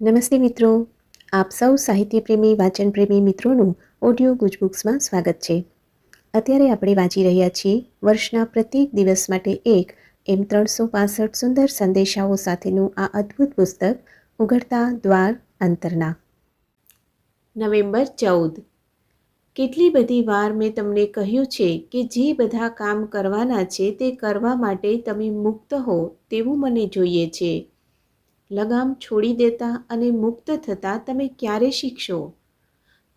નમસ્તે મિત્રો. આપ સૌ સાહિત્યપ્રેમી, વાચનપ્રેમી મિત્રોનું ઓડિયો ગુજબુક્સમાં સ્વાગત છે. અત્યારે આપણે વાંચી રહ્યા છીએ વર્ષના પ્રત્યેક દિવસ માટે એક એમ ત્રણસો પાસઠ સુંદર સંદેશાઓ સાથેનું આ અદ્ભુત પુસ્તક, ઉઘડતા દ્વાર અંતરના. નવેમ્બર ચૌદ. કેટલી બધી વાર મેં તમને કહ્યું છે કે જે બધા કામ કરવાના છે તે કરવા માટે તમે મુક્ત હો તેવું મને જોઈએ છે. લગામ છોડી દેતા અને મુક્ત થતાં તમે ક્યારે શીખશો?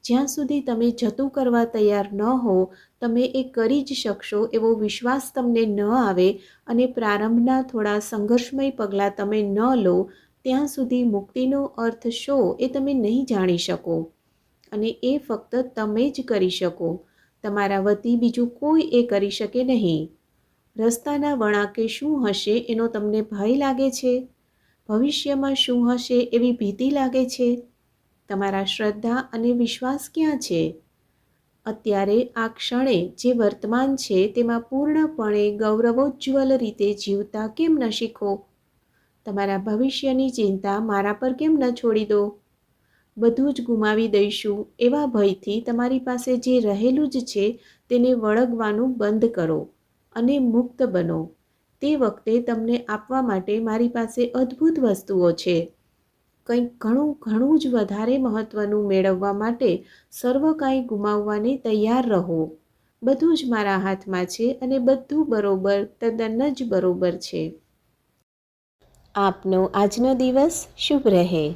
જ્યાં સુધી તમે જતું કરવા તૈયાર ન હો, તમે એ કરી જ શકશો એવો વિશ્વાસ તમને ન આવે અને પ્રારંભના થોડા સંઘર્ષમય પગલાં તમે ન લો, ત્યાં સુધી મુક્તિનો અર્થ શો એ તમે નહીં જાણી શકો. અને એ ફક્ત તમે જ કરી શકો. તમારા વતી બીજું કોઈ એ કરી શકે નહીં. રસ્તાના વળાંકે શું હશે એનો તમને ભય લાગે છે? ભવિષ્યમાં શું હશે એવી ભીતિ લાગે છે? તમારા શ્રદ્ધા અને વિશ્વાસ ક્યાં છે? અત્યારે આ ક્ષણે જે વર્તમાન છે તેમાં પૂર્ણપણે ગૌરવોજ્જવલ રીતે જીવતા કેમ ન શીખો? તમારા ભવિષ્યની ચિંતા મારા પર કેમ ન છોડી દો? બધું જ ગુમાવી દઈશું એવા ભયથી તમારી પાસે જે રહેલું જ છે તેને વળગવાનું બંધ કરો અને મુક્ત બનો. તે વખતે તમને આપવા માટે મારી પાસે અદ્ભુત વસ્તુઓ છે. કંઈક ઘણું ઘણું જ વધારે મહત્ત્વનું મેળવવા માટે સર્વ કાંઈ ગુમાવવાને તૈયાર રહો. બધું જ મારા હાથમાં છે અને બધું બરોબર, તદ્દન જ બરોબર છે. આપનો આજનો દિવસ શુભ રહે.